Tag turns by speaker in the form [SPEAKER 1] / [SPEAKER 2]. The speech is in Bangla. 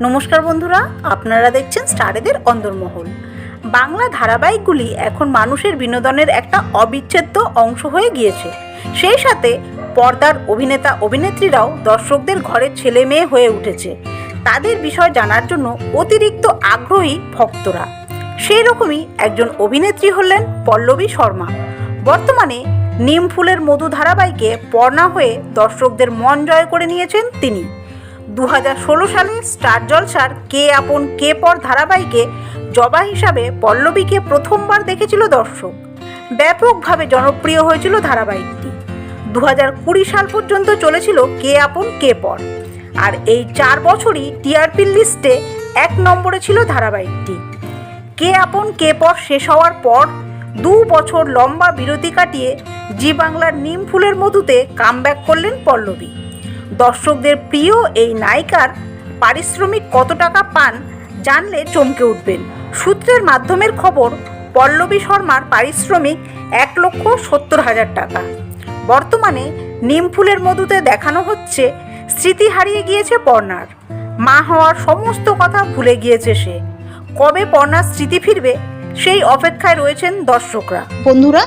[SPEAKER 1] নমস্কার বন্ধুরা, আপনারা দেখছেন স্টারেদের অন্দরমহল। বাংলা ধারাবাহিকগুলি এখন মানুষের বিনোদনের একটা অবিচ্ছেদ্য অংশ হয়ে গিয়েছে। সেই সাথে পর্দার অভিনেতা, অভিনেত্রীরাও দর্শকদের ঘরের ছেলে মেয়ে হয়ে উঠেছে। তাদের বিষয় জানার জন্য অতিরিক্ত আগ্রহী ভক্তরা। সেই রকমই একজন অভিনেত্রী হলেন পল্লবী শর্মা। বর্তমানে নিম ফুলের মধু ধারাবাহিকে পর্ণা হয়ে দর্শকদের মন জয় করে নিয়েছেন তিনি। দু হাজার ষোলো সালে স্টার জলসার কে আপন কে পর ধারাবাহিকে জবা হিসাবে পল্লবীকে প্রথমবার দেখেছিল দর্শক। ব্যাপকভাবে জনপ্রিয় হয়েছিল ধারাবাহিকটি। দু হাজার কুড়ি সাল পর্যন্ত চলেছিল কে আপন কে পর। আর এই চার বছরই টিআরপি লিস্টে এক নম্বরে ছিল ধারাবাহিকটি। কে আপন কে পর শেষ হওয়ার পর দু বছর লম্বা বিরতি কাটিয়ে জি বাংলার নিম ফুলের মধুতে কামব্যাক করলেন পল্লবী। দর্শকদের প্রিয় এই নায়িকার পারিশ্রমিক কত টাকা পান জানলে চমকে উঠবেন। সূত্রের মাধ্যমের খবর, পল্লবী শর্মার পারিশ্রমিক এক লক্ষ সত্তর হাজার টাকা। বর্তমানে নিম ফুলের মধুতে দেখানো হচ্ছে, স্মৃতি হারিয়ে গিয়েছে পর্ণার। মা হওয়ার সমস্ত কথা ভুলে গিয়েছে সে। কবে পর্ণার স্মৃতি ফিরবে, সেই অপেক্ষায় রয়েছেন দর্শকরা।
[SPEAKER 2] বন্ধুরা